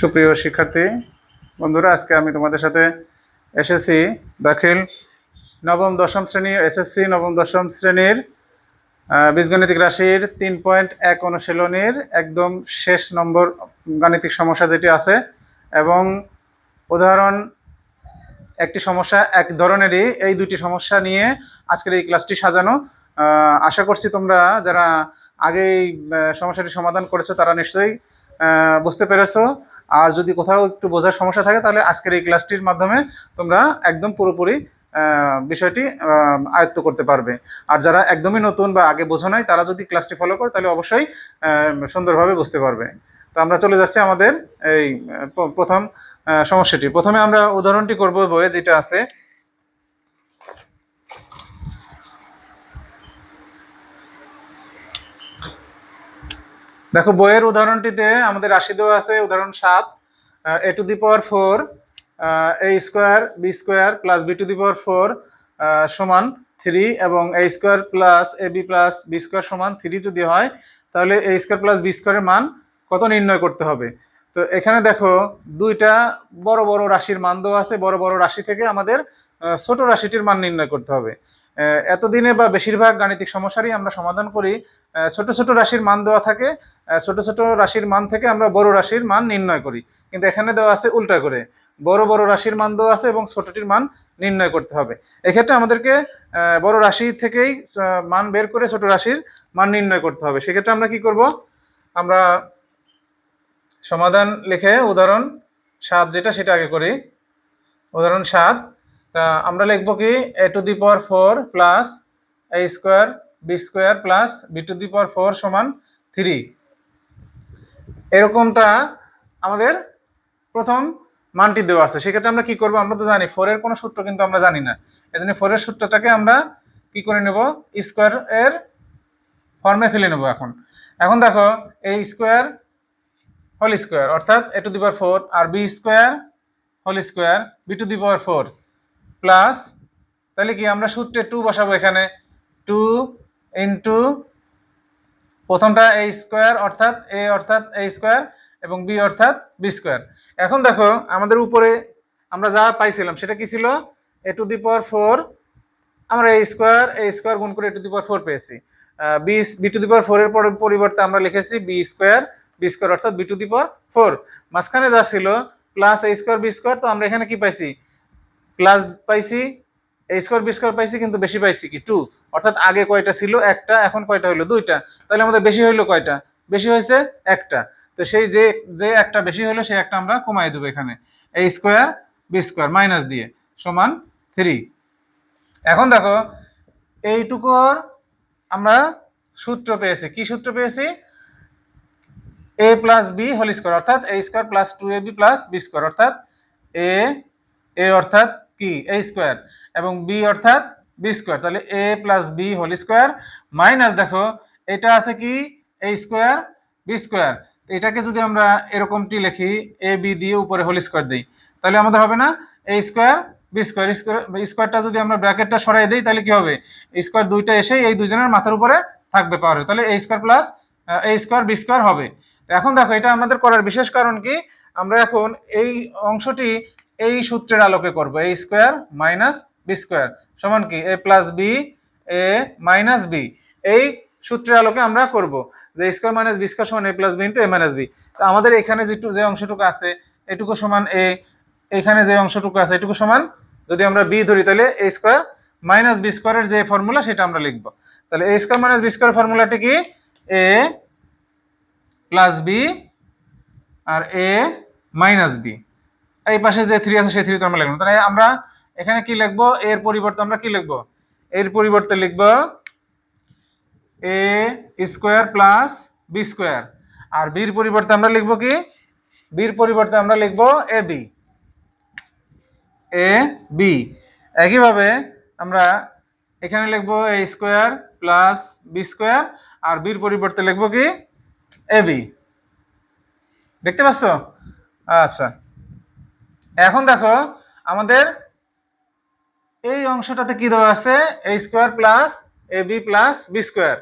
সুপ্রিয় শিক্ষার্থী, বন্ধুরা, আজকে আমি তোমাদের সাথে এসএসসি দাখিল নবম দশম শ্রেণি এসএসসি নবম দশম শ্রেণির বীজগণিতিক রাশির তিন পয়েন্ট এক অনুশীলনীর একদম শেষ নম্বর গাণিতিক সমস্যা যেটি আছে এবং উদাহরণ, একটি সমস্যা এক ধরনেরই এই দুটি সমস্যা নিয়ে আজকের এই ক্লাসটি সাজানো। আশা করছি তোমরা যারা আগে এই সমস্যাটি সমাধান করেছ তারা নিশ্চয়ই বুঝতে পেরেছ। আর যদি কোথাও একটু বোঝার সমস্যা থাকে, তাহলে আজকের এই ক্লাসটির মাধ্যমে তোমরা একদম পুরোপুরি বিষয়টি আয়ত্ত করতে পারবে। আর যারা একদমই নতুন বা আগে বোঝো নাই, তারা যদি ক্লাসটি ফলো করে, তাহলে অবশ্যই সুন্দরভাবে বুঝতে পারবে। তো আমরা চলে যাচ্ছি আমাদের এই প্রথম সমস্যাটি। প্রথমে আমরা উদাহরণটি করব বইয়ে, যেটা আছে দেখো, বইয়ের উদাহরণটিতে আমাদের রাশি দেওয়া আছে, উদাহরণ সাত A to the power four A square B square plus B to the power four সমান থ্রি এবং A square plus A B plus B square সমান থ্রি যদি হয়, তাহলে এ স্কোয়ার প্লাস বি স্কোয়ারের মান কত নির্ণয় করতে হবে? তো এখানে দেখো, দুইটা বড় বড় রাশির মান দেওয়া আছে, বড় বড় রাশি থেকে আমাদের ছোট রাশিটির মান নির্ণয় করতে হবে। এতদিনে বা বেশিরভাগ গাণিতিক সমস্যারই আমরা সমাধান করি। ছোট ছোট রাশির মান দেওয়া থাকে। ছোট ছোট রাশির মান থেকে আমরা বড় রাশির মান নির্ণয় করি। কিন্তু এখানে দেওয়া আছে উল্টা করে। বড় বড় রাশির মান দেওয়া আছে এবং ছোটটির মান নির্ণয় করতে হবে। এক্ষেত্রে আমাদেরকে বড় রাশি থেকেই মান বের করে ছোট রাশির মান নির্ণয় করতে হবে। সেক্ষেত্রে আমরা কি করব? আমরা সমাধান লিখে উদাহরণ সাত যেটা, সেটা আগে করি। উদাহরণ সাত তা আমরা লিখব কি A to the power four plus A square B square plus B to the power four সমান থ্রি এরকমটা আমাদের প্রথম মানটি দেওয়া আছে। সেক্ষেত্রে আমরা কি করব? আমরা তো জানি ফোরের কোনো সূত্র কিন্তু আমরা জানি না। এজন্য ফোরের সূত্রটাকে আমরা কি করে নেব? স্কোয়ার এর ফর্মে ফেলে নেব এখন। এখন দেখো এই স্কোয়ার হোল স্কোয়ার অর্থাৎ A to the power four R B square whole square B to the power four plus তাহলে কি আমরা সূত্রে টু বসাবো এখানে? টু ইন্টু প্রথমটা এ স্কোয়ার অর্থাৎ এ অর্থাৎ এ স্কোয়ার এবং বি অর্থাৎ বি স্কোয়ার এখন দেখো, আমাদের উপরে আমরা যা পাইছিলাম সেটা কি ছিল? এ টু দি পাওয়ার ফোর আমরা এ স্কোয়ার এ স্কোয়ার গুণ করে A to the power four পেয়েছি। B B to the power four এর পরে- পরিবর্তে আমরা লিখেছি বি স্কোয়ার বি স্কোয়ার অর্থাৎ B to the power four মাঝখানে যা ছিল plus A square B square তো আমরা এখানে কি পাইছি? প্লাস পাইছি এ স্কোয়ার বি স্কোয়ার পাইছি, কিন্তু বেশি পাইছি কি? টু অর্থাৎ আগে কয়টা ছিল? একটা, এখন কয়টা হইল? দুইটা। তাহলে আমাদের বেশি হইল কয়টা? বেশি হয়েছে একটা। তো সেই যে যে একটা বেশি হলো সেই একটা আমরা কমাই দেবো এখানে। A square B square minus দিয়ে সমান থ্রি এখন দেখো, এইটুকুর আমরা সূত্র পেয়েছি। কি সূত্র পেয়েছি? A plus B whole square অর্থাৎ A square plus two A B plus B square অর্থাৎ এ এ অর্থাৎ কি? এ স্কোয়ার এবং বি অর্থাৎ বি স্কোয়ার তাহলে A plus B whole square minus দেখো, এটা আছে কি? এ স্কোয়ার বি স্কোয়ার এটাকে যদি আমরা এরকমটি লিখি এ বি দিয়ে উপরে হোল স্কোয়ার দিই, তাহলে আমাদের হবে না? A square B square square স্কোয়ারটা যদি আমরা ব্র্যাকেটটা সরাই দিই, তাহলে কি হবে? স্কোয়ার দুইটা এসে এই দুজনের মাথার উপরে থাকবে পাওয়ার তাহলে A square plus A square B square হবে। এখন দেখো, এটা আমাদের করার বিশেষ কারণ কি? আমরা এখন এই অংশটি এই সূত্রের আলোকে করব A square minus B square সমান কি? A plus B A minus B এই সূত্রের আলোকে আমরা করব, যে স্কোয়ার মাইনাস বি স্কোয়ার সমান A plus B into A minus B তো আমাদের এখানে যেটু, যে অংশটুকু আছে, এটুকু সমান এ এখানে যে অংশটুকু আছে, এটুকু সমান, যদি আমরা বি ধরি, তাহলে এ স্কোয়ার মাইনাস বি স্কোয়ারের যে ফর্মুলা সেটা আমরা লিখব। তাহলে A square minus B square ফর্মুলাটি কি? এ প্লাস বি আর এ মাইনাস বি এই পাশে যে থ্রি আছে, সেই থ্রি তো আমরা লিখব। তাহলে আমরা এখানে কি লিখব? এর পরিবর্তে আমরা কি লিখব? এর পরিবর্তে লিখব A square plus B square আর বির পরিবর্তে আমরা লিখব কি? বির পরিবর্তে আমরা লিখব এ বি এ বি একইভাবে আমরা এখানে লিখব A square plus B square আর বির পরিবর্তে লিখব কি? এ বি দেখতে পাচ্ছ? আচ্ছা। এখন দেখো, আমাদের এই অংশটাতে কি দেওয়া আছে? A square plus A B plus B square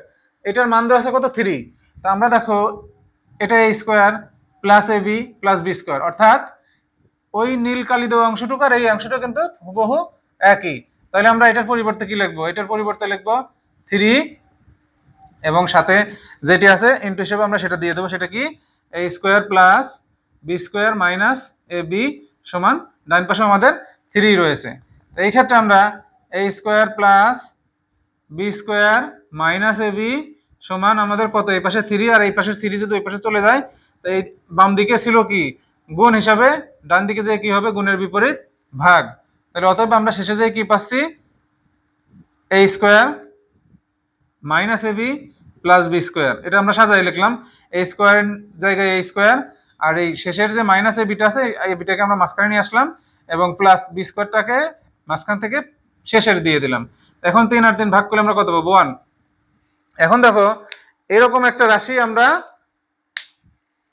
এটার মান দেওয়া আছে কত? থ্রি তা আমরা দেখো, এটা A square plus A B plus B square অর্থাৎ ওই নীল কালি দেওয়া অংশটুকু আর এই অংশটা কিন্তু হুবহু একই। তাহলে আমরা এটার পরিবর্তে কি লিখব? এটার পরিবর্তে লিখব থ্রি এবং সাথে যেটি আছে ইন্টু হিসেবে আমরা সেটা দিয়ে দেবো। সেটা কি? A square plus B square minus A B সমান ডান পাশে আমাদের থ্রি রয়েছে। এই ক্ষেত্রে আমরা A square plus B square minus A B সমান আমাদের কত? এই পাশে থ্রি আর এই পাশে থ্রি যদি ওই পাশে চলে যায়, তো এই বাম দিকে ছিল কি? গুণ হিসাবে ডান দিকে যে কি হবে? গুণের বিপরীত ভাগ। তাহলে অতএব আমরা শেষে যে কি পাচ্ছি? A square minus A B plus B square এটা আমরা সাজাই লিখলাম। এ স্কোয়ার জায়গায় এ স্কোয়ার আর এই শেষের যে মাইনাস এ বিটা আছে, এই বিটাকে আমরা মাঝখানে নিয়ে আসলাম এবং প্লাস বি স্কোয়ারটাকে মাঝখান থেকে শেষের দিয়ে দিলাম। এখন তিন আর তিন ভাগ করলে আমরা কত পাবো? ওয়ান এখন দেখো, এরকম একটা রাশি আমরা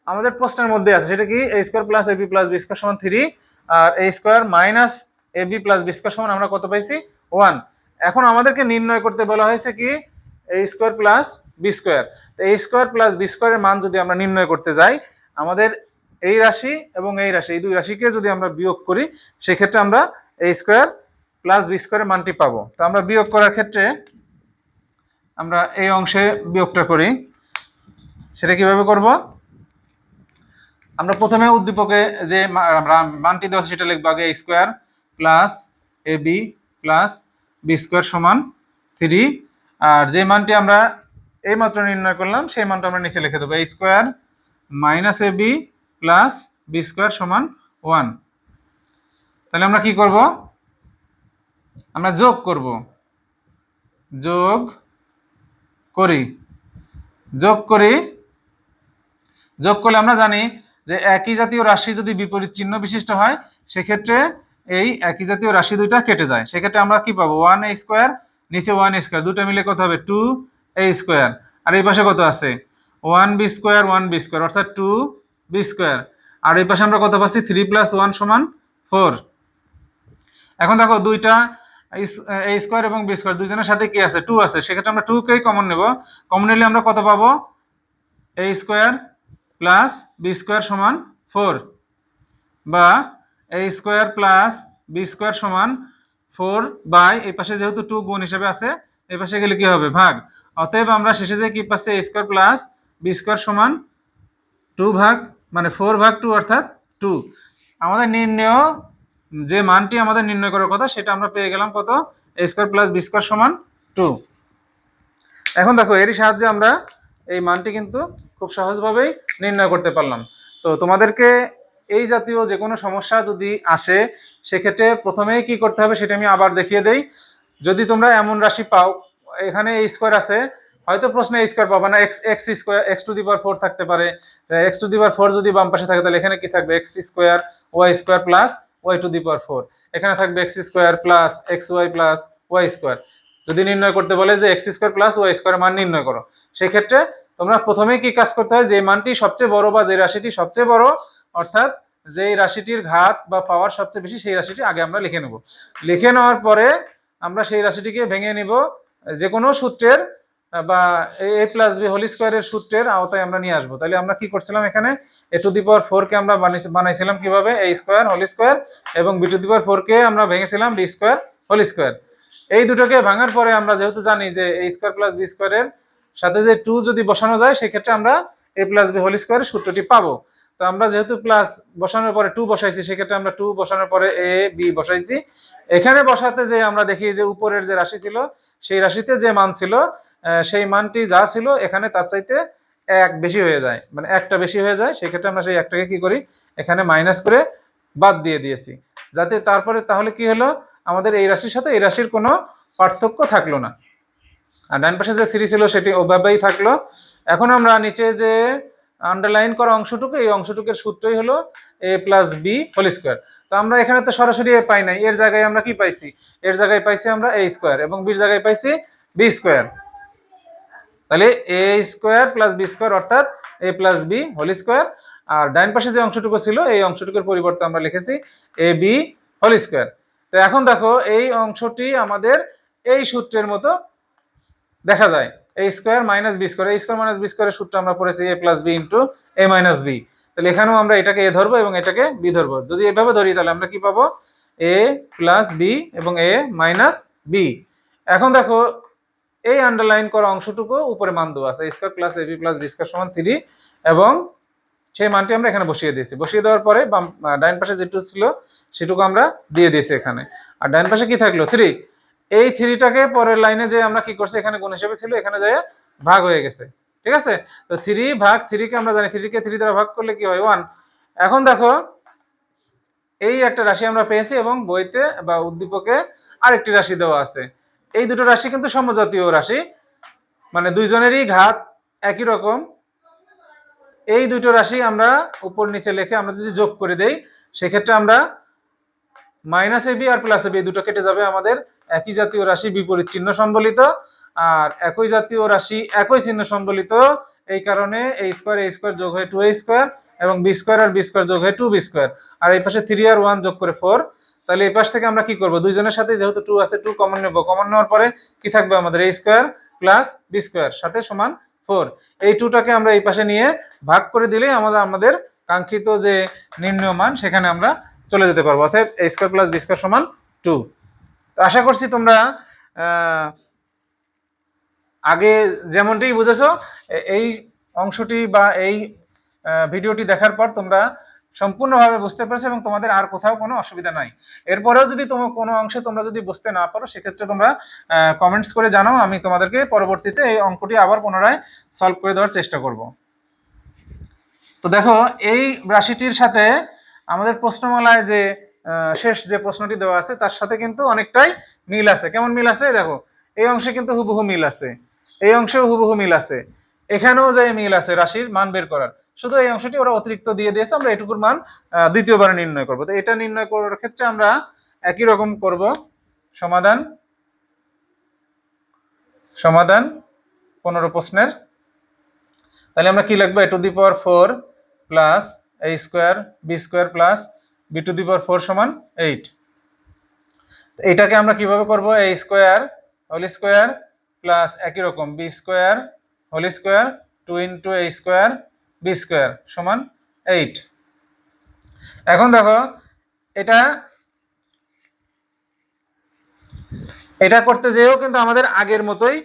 আমাদের প্রশ্নের মধ্যে আছে সেটা কি A square plus A B plus B square সমান three R A square minus A B plus B square সমান আমরা কত পাইছি? ওয়ান এখন আমাদেরকে নির্ণয় করতে বলা হয়েছে কি A square plus B square A square plus B স্কোয়ারের মান যদি আমরা নির্ণয় করতে যাই আমাদের এই রাশি এবং এই রাশি, এই দুই রাশিকে যদি আমরা বিয়োগ করি, সেক্ষেত্রে আমরা এ স্কোয়ার প্লাস বি স্কোয়ারের মানটি পাবো। তো আমরা বিয়োগ করার ক্ষেত্রে আমরা এই অংশে বিয়োগটা করি। সেটা কীভাবে করব? আমরা প্রথমে উদ্দীপকে যে মানটি দেওয়া সেটা লিখব আগে square plus A B plus B square সমান থ্রি আর যে মানটি আমরা এই মাত্র নির্ণয় করলাম, সেই মানটা আমরা নিচে লিখে দেবো। A square minus A B plus B square সমান ওয়ান। তাহলে আমরা কি করব? আমরা যোগ করব। যোগ করি। যোগ করি। যোগ করলে আমরা জানি যে একই জাতীয় রাশি যদি বিপরীত চিহ্ন বিশিষ্ট হয়, সেক্ষেত্রে এই একই জাতীয় রাশি দুইটা কেটে যায়। সেক্ষেত্রে আমরা কি পাবো? ওয়ান এ স্কোয়ার, নিচে ওয়ান স্কোয়ার। দুটো মিলে কত হবে? Two A square. আর এই পাশে কত আছে? One B square, one B square, অর্থাৎ টু বি স্কোয়ার। আর এই পাশে আমরা কত পাচ্ছি? থ্রি প্লাস ওয়ান সমান ফোর। এখন দেখো দুইটা এ স্কোয়ার এবং বি স্কোয়ার দুজনের সাথে কি আছে? টু আছে। সেক্ষেত্রে আমরা টুকেই কমন নেব? কমন নিলে আমরা কত পাবো? A square plus B square সমান ফোর বা A square plus B square সমান ফোর বাই, এই পাশে যেহেতু টু গুণ হিসেবে আছে, এই পাশে গেলে কি হবে? ভাগ। অতএব আমরা শেষে যে কি পাচ্ছি? A square plus B square সমান টু ভাগ মানে ফোর ভাগ টু অর্থাৎ টু। আমাদের নির্ণয়, যে মানটি আমাদের নির্ণয় করার কথা, সেটা আমরা পেয়ে গেলাম কত? A square plus B square সমান টু। এখন দেখো, এরই সাহায্যে আমরা এই মানটি কিন্তু খুব সহজভাবেই নির্ণয় করতে পারলাম। তো তোমাদেরকে এই জাতীয় যে কোনো সমস্যা যদি আসে, সেক্ষেত্রে প্রথমেই কি করতে হবে সেটা আমি আবার দেখিয়ে দেই। যদি তোমরা এমন রাশি পাও, এখানে স্কোয়ার আছে হয়তো প্রশ্নে স্কোয়ার পাবা না X X square X to the power four থাকতে পারে। X to the power four যদি বাম পাশে থাকে, তাহলে এখানে কি থাকবে? X square Y square plus Y to the power four এখানে থাকবে X square plus X Y plus Y square যদি নির্ণয় করতে বলে যে X square plus Y square মান নির্ণয় করো, সেক্ষেত্রে তোমরা প্রথমেই কি কাজ করতে হয়? যে মানটি সবচেয়ে বড় বা যে রাশিটি সবচেয়ে বড়, অর্থাৎ যেই রাশিটির ঘাত বা পাওয়ার সবচেয়ে বেশি, সেই রাশিটি আগে আমরা লিখে নেব। লিখে নেওয়ার পরে আমরা সেই রাশিটিকে ভেঙে নিব। যে কোনো সূত্রের বা এ প্লাস বি হোল স্কোয়ারের সূত্রের আওতায় আমরা নিয়ে আসব। তাহলে আমরা কি করছিলাম এখানে? এ টু দি পাওয়ার ফোর কে আমরা বানাইছিলাম কীভাবে? এ স্কোয়ার হোল স্কোয়ার এবং B to the power four কে আমরা ভেঙেছিলাম বি স্কোয়ার হোল স্কোয়ার এই দুটোকে ভাঙার পরে আমরা যেহেতু জানি যে এ স্কোয়ার প্লাস বি স্কোয়ারের সাথে যে টু যদি বসানো যায়, সেক্ষেত্রে আমরা এ প্লাস বি হোল স্কোয়ারের সূত্রটি পাবো। তো আমরা যেহেতু প্লাস বসানোর পরে টু বসাইছি, সেক্ষেত্রে আমরা টু বসানোর পরে এ বি বসাইছি। এখানে বসাতে যে আমরা দেখি যে উপরের যে রাশি ছিল, সেই রাশিতে যে মান ছিল সেই মানটি যা ছিল এখানে তার চাইতে এক বেশি হয়ে যায়। মানে একটা বেশি হয়ে যায়, সেক্ষেত্রে আমরা সেই একটাকে কি করি? এখানে মাইনাস করে বাদ দিয়ে দিয়েছি। যাতে তারপরে তাহলে কি হলো? আমাদের এই রাশির সাথে এই রাশির কোনো পার্থক্য থাকল না। আর ডান পাশে যে থ্রি ছিল, সেটি ওভাবেই থাকল। এখন আমরা নিচে যে আন্ডারলাইন করা অংশটুকু, এই অংশটুকের সূত্রই হলো A plus B whole square তো আমরা এখানে তো সরাসরি এ পাই নাই। এর জায়গায় আমরা কি পাইছি? এর জায়গায় পাইছি আমরা এ স্কোয়ার এবং বির জায়গায় পাইছি বি স্কোয়ার তাহলে A square plus B square অর্থাৎ A plus B whole square আর ডাইন পাশে যে অংশটুকু ছিল, এই অংশটুকুর পরিবর্তে আমরা লিখেছি এ বি হোল স্কোয়ার তো এখন দেখো, এই অংশটি আমাদের এই সূত্রের মতো দেখা যায়। A square minus B square A square minus B স্কোয়ারের সূত্র আমরা পড়েছি A plus B into A minus B তাহলে এখানেও আমরা এটাকে এ ধরবো এবং এটাকে বি ধরবো। যদি এভাবে ধরি, তাহলে আমরা কি পাবো? এ প্লাস বি এবং এ মাইনাস বি এখন দেখো এই আন্ডারলাইন করা অংশটুকু উপরে মান দেওয়া আছে। Square plus A B plus B square সমান থ্রি এবং সেই মানটি আমরা এখানে বসিয়ে দিয়েছি। বসিয়ে দেওয়ার পরে বাম ডাইন পাশে যেটুকু ছিল সেটুকু আমরা দিয়ে দিয়েছি এখানে। আর ডাইন পাশে কি থাকল? থ্রি এই থ্রিটাকে পরের লাইনে যে আমরা কি করছি? এখানে গুণ হিসেবে ছিল, এখানে যায় ভাগ হয়ে গেছে। ঠিক আছে? তো থ্রি ভাগ থ্রিকে আমরা জানি থ্রিকে থ্রি দ্বারা ভাগ করলে কি হয়? ওয়ান এখন দেখো, এই একটা রাশি আমরা পেয়েছি এবং বইতে বা উদ্দীপকে আরেকটি রাশি দেওয়া আছে। এই দুটো রাশি কিন্তু সমজাতীয় রাশি। মানে দুইজনেরই ঘাত একই রকম। এই দুটো রাশি আমরা উপর নিচে লিখে আমরা যদি যোগ করে দেই, সেক্ষেত্রে আমরা মাইনাস এবি আর প্লাস এবি দুটো কেটে যাবে আমাদের। একই জাতীয় রাশি বিপরীত চিহ্ন সম্বলিত আর একই জাতীয় রাশি একই চিহ্ন সম্বলিত। এই কারণে এই স্কোয়ার এই স্কোয়ার যোগ হয়ে টু এ স্কোয়ার এবং বি স্কোয়ার আর বি স্কোয়ার যোগ হয়ে টু বি স্কোয়ার আর এই পাশে থ্রি আর ওয়ান যোগ করে ফোর তাহলে এই পাশ থেকে আমরা কি করব? দুইজনের সাথে যেহেতু টু আছে টু কমন নেব। কমন নেওয়ার পরে কি থাকবে আমাদের? এই স্কোয়ার প্লাস বি স্কোয়ার সাথে সমান ফোর এই টুটাকে আমরা এই পাশে নিয়ে ভাগ করে দিলেই আমাদের আমাদের কাঙ্ক্ষিত যে নির্ণয় মান, সেখানে আমরা চলে যেতে পারব। অর্থাৎ A square plus B square সমান টু তো আশা করছি তোমরা আগে যেমনটি বুঝেছ এই অংশটি বা এই ভিডিওটি দেখার পর তোমরা সম্পূর্ণভাবে বুঝতে পেরেছ এবং তোমাদের আর কোথাও কোনো অসুবিধা নাই। এরপরেও যদি তোমার কোনো অংশে তোমরা যদি বুঝতে না পারো, সেক্ষেত্রে তোমরা কমেন্টস করে জানাও, আমি তোমাদেরকে পরবর্তীতে এই অঙ্কটি আবার পুনরায় সলভ করে দেওয়ার চেষ্টা করব। তো দেখো, এই রাশিটির সাথে আমাদের প্রশ্নমালায় যে শেষ যে প্রশ্নটি দেওয়া আছে, তার সাথে কিন্তু অনেকটাই মিল আছে। কেমন মিল আছে? দেখো, এই অংশে কিন্তু হুবহু মিল আছে। এই অংশেও হুবহু মিল আছে। এখানেও যে মিল আছে রাশির মান বের করার। শুধু এই অংশটি ওরা অতিরিক্ত দিয়ে দিয়েছে, আমরা এটুকুর মান দ্বিতীয়বার নির্ণয় করব। তো এটা নির্ণয় করার ক্ষেত্রে আমরা একই রকম করব। সমাধান সমাধান পনেরো প্রশ্নের। তাহলে আমরা কি লিখব? A to the power four plus A square, B square plus B to the power four সমান এইট। এইটাকে আমরা কীভাবে করব? A square whole square plus একই রকম, B square whole square two into A square B square সমান eight এখন দেখো, এটা এটা করতে যেও কিন্তু আমাদের আগের মতোই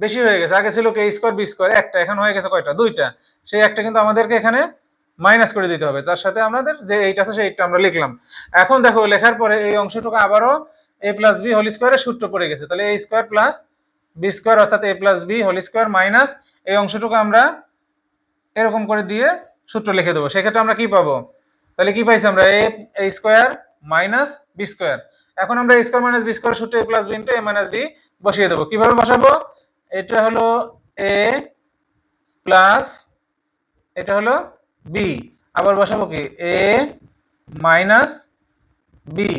বেশি হয়ে গেছে। আগে ছিল কে স্কোয়ার বি স্কোয়ার একটা, এখন হয়ে গেছে কয়টা? দুইটা। সেই একটা কিন্তু আমাদেরকে এখানে মাইনাস করে দিতে হবে। তার সাথে আমাদের যে এইট আছে সেই এইটটা আমরা লিখলাম। এখন দেখো, লেখার পরে এই অংশটুকু আবারও এ প্লাস বি হোল স্কোয়ারের সূত্র পড়ে গেছে। তাহলে A square plus B square অর্থাৎ A plus B whole square minus এই অংশটুকু আমরা এরকম করে দিয়ে সূত্র লিখে দেবো। সেক্ষেত্রে আমরা কি পাবো? তাহলে কি পাইছি আমরা? A square minus B square. এখন আমরা A square minus B square সূত্রে A plus B into A minus B বসিয়ে দেবো। কীভাবে বসাবো? এটা হলো এ প্লাস, এটা হলো বি। আবার বসাবো কি? এ মাইনাস বি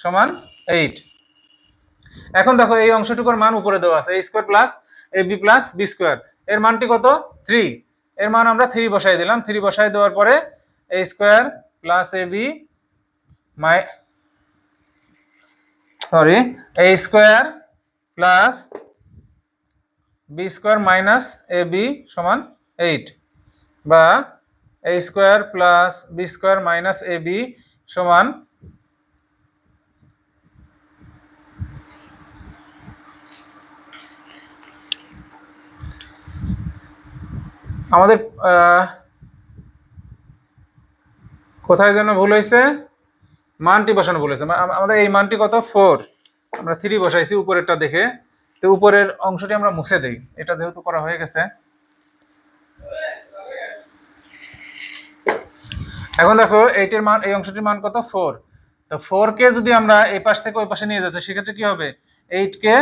সমান এইট। এখন দেখো, এই অংশটুকুর মান উপরে দেওয়া আছে। A square plus A B plus B square. এর মানটি কত? থ্রি। এর মান আমরা থ্রি বসাই দিলাম। থ্রি বসাই দেওয়ার পরে A square plus A B my sorry A square plus B square minus A B সমান এইট বা A square plus B square minus A B সমান আমাদের কোথায় যেন ভুল হয়েছে? মানটি বসানো ভুল হয়েছে। আমাদের এই মানটি কত? ফোর। আমরা থ্রি বসাইছি উপরেরটা দেখে। তো উপরের অংশটি আমরা মুছে দেই। এটা যেহেতু করা হয়ে গেছে। এখন দেখো, এইটের মান, এই অংশটির মান কত? ফোর। তো ফোর কে যদি আমরা এই পাশ থেকে ওই পাশে নিয়ে যাচ্ছি, সেক্ষেত্রে কি হবে? এইট কে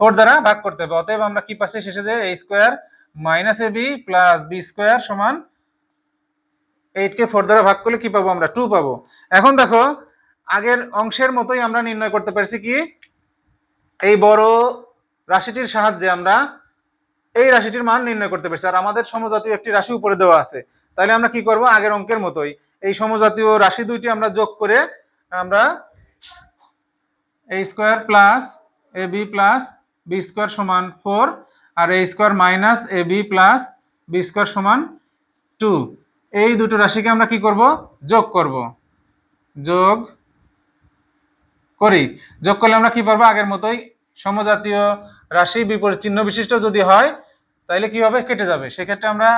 ফোর দ্বারা ভাগ করতে হবে। অতএব আমরা কি পাশে শেষে যে এই square minus A B plus B square সমান এইট কে ফোর দ্বারা ভাগ করলে কি পাবো আমরা? টু পাবো। এখন দেখো, আগের অংশের মতোই আমরা নির্ণয় করতে পারছি কি? এই বড় রাশিটির সাহায্যে আমরা এই রাশিটির মান নির্ণয় করতে পারছি। আর আমাদের সমজাতীয় একটি রাশি উপরে দেওয়া আছে। তাহলে আমরা কি করব? আগের অঙ্কের মতোই। এই সমজাতীয় রাশি দুইটি আমরা যোগ করে আমরা A square plus A B plus B square সমান four R A square minus A B plus B square সমান টু। এই দুটো রাশিকে আমরা কি করব? যোগ করব। যোগ করি। যোগ করলে আমরা কি পারব? আগের মতোই সমজাতীয় রাশি বিপরীত চিহ্ন বিশিষ্ট যদি হয় তাহলে কি হবে? কেটে যাবে। সেক্ষেত্রে আমরা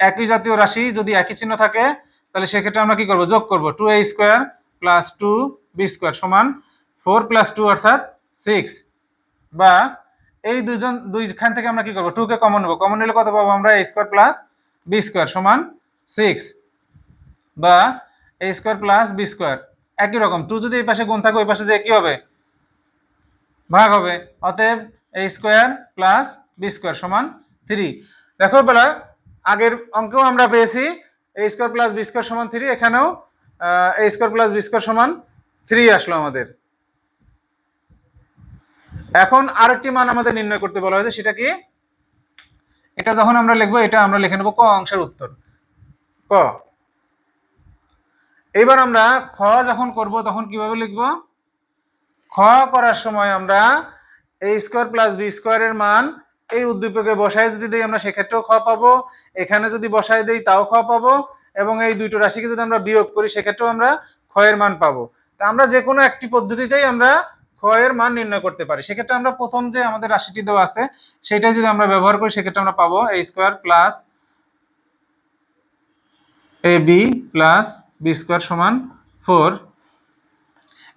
একই জাতীয় রাশি যদি একই চিহ্ন থাকে, তাহলে সেক্ষেত্রে আমরা কি করব? যোগ করব। Two A square plus two B square সমান ফোর প্লাস টু অর্থাৎ সিক্স বা এই দুজন দুইখান থেকে আমরা কি করব? টু কে কমন নেব। কমন নিলে কত পাবো আমরা? A square plus B square সমান সিক্স বা A square plus B square একই রকম। টু যদি এই পাশে গুণ থাকে, ওই পাশে যে কি হবে? ভাগ হবে। অতএব A square plus B square সমান থ্রি দেখো বেলা আগের অঙ্কেও আমরা পেয়েছি। A square plus B square সমান থ্রি এখানেও A square plus B square সমান থ্রি আসলো আমাদের। এখন আরেকটি মান আমাদের নির্ণয় করতে বলা হয়েছে, সেটা কি? এটা যখন আমরা লিখব, এটা আমরা লিখে নেব ক অংশের উত্তর। ক। এবার আমরা খ যখন করব, তখন কীভাবে লিখব? খ করার সময় আমরা এই স্কোয়ার প্লাস বি স্কোয়ারের মান এই উদ্দীপকে বসায় যদি দিই, আমরা সেক্ষেত্রেও খ পাবো। এখানে যদি বসায় দিই, তাও খ পাবো। এবং এই দুইটো রাশিকে যদি আমরা বিয়োগ করি, সেক্ষেত্রেও আমরা ক্ষয়ের মান পাবো। তা আমরা যে কোনো একটি পদ্ধতিতেই আমরা ক্ষয়ের মান নির্ণয় করতে পারি। সেক্ষেত্রে আমরা প্রথম যে আমাদের রাশিটি দেওয়া আছে, সেটাই যদি আমরা ব্যবহার করি, সেক্ষেত্রে আমরা পাবো A square plus A B plus B square সমান ফোর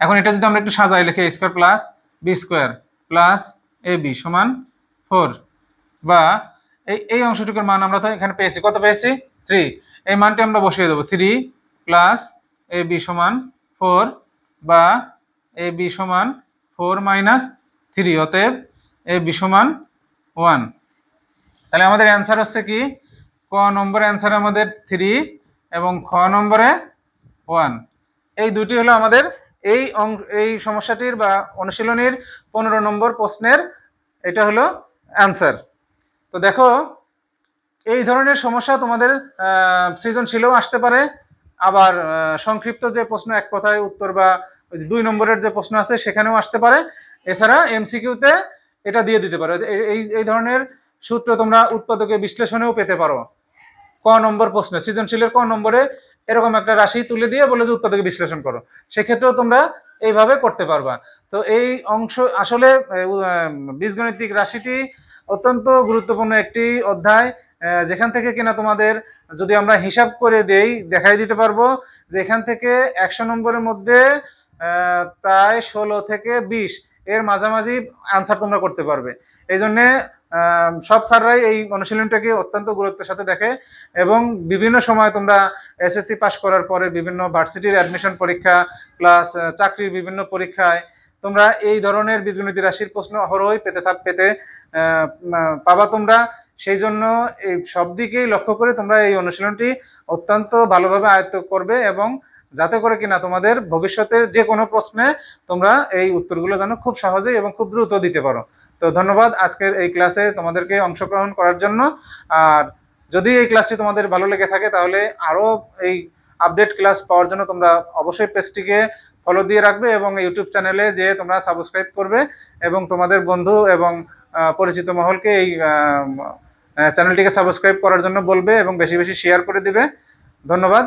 এখন এটা যদি আমরা একটু সাজাই, লিখে square plus B square plus A B সমান ফোর বা এই এই অংশটুকুর মান আমরা তো এখানে পেয়েছি। কত পেয়েছি? থ্রি এই মানটি আমরা বসিয়ে দেবো। থ্রি প্লাস এ বি সমান ফোর বা এ বি সমান ফোর মাইনাস থ্রি, অতএব এ বি সমান ওয়ান। তাহলে আমাদের অ্যান্সার হচ্ছে কি? ক নম্বরে অ্যান্সার আমাদের থ্রি এবং খ নম্বরে ওয়ান। এই দুটি হলো আমাদের এই এই সমস্যাটির বা অনুশীলনীর পনেরো নম্বর প্রশ্নের এটা হলো অ্যান্সার। তো দেখো, এই ধরনের সমস্যা তোমাদের সৃজনশীলেও আসতে পারে। আবার সংক্ষিপ্ত যে প্রশ্ন এক কথায় উত্তর বা দুই নম্বরের যে প্রশ্ন আছে, সেখানেও আসতে পারে। এছাড়া এমসিকিউতে এটা দিয়ে দিতে পারো। এই এই ধরনের সূত্র তোমরা উৎপাদকে বিশ্লেষণেও পেতে পারো। ক নম্বর প্রশ্ন, সৃজনশীলের ক নম্বরে এরকম একটা রাশি তুলে দিয়ে বলে যে উৎপাদকে বিশ্লেষণ করো। সেক্ষেত্রেও তোমরা এইভাবে করতে পারবা। তো এই অংশ, আসলে বীজগণিতিক রাশিটি অত্যন্ত গুরুত্বপূর্ণ একটি অধ্যায়। যেখান থেকে কিনা তোমাদের যদি আমরা হিসাব করে দেই, দেখাই দিতে পারব যে এখান থেকে একশো নম্বরের মধ্যে প্রায় ষোলো থেকে বিশ। এর মাঝামাঝি আনসার তোমরা করতে পারবে। এই জন্যে সব স্যাররাই এই অনুশীলনটাকে অত্যন্ত গুরুত্বের সাথে দেখে এবং বিভিন্ন সময় তোমরা এসএসসি পাশ করার পরে বিভিন্ন ভার্সিটির অ্যাডমিশন পরীক্ষা প্লাস চাকরির বিভিন্ন পরীক্ষায় তোমরা এই ধরনের বীজগণিত রাশির প্রশ্ন অহরহই পেতে থাক, পেতে পাবা তোমরা। সেই জন্য এই সব দিকেই লক্ষ্য করে তোমরা এই অনুশীলনটি অত্যন্ত ভালোভাবে আয়ত্ত করবে এবং যাতে করে কিনা তোমাদের ভবিষ্যতের যে কোনো প্রশ্নে তোমরা এই উত্তরগুলো যেন খুব সহজেই এবং খুব দ্রুত দিতে পারো। তো ধন্যবাদ আজকের এই ক্লাসে তোমাদেরকে অংশগ্রহণ করার জন্য। আর যদি এই ক্লাসটি তোমাদের ভালো লেগে থাকে তাহলে আরও এই আপডেট ক্লাস পাওয়ার জন্য তোমরা অবশ্যই পেজটিকে ফলো দিয়ে রাখবে এবং ইউটিউব চ্যানেলে যে তোমরা সাবস্ক্রাইব করবে এবং তোমাদের বন্ধু এবং পরিচিত মহলকে এই চ্যানেলটিকে সাবস্ক্রাইব করার জন্য বলবে এবং বেশি বেশি শেয়ার করে দিবে। ধন্যবাদ।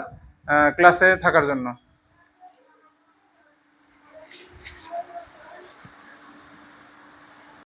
ক্লাসে থাকার জন্য।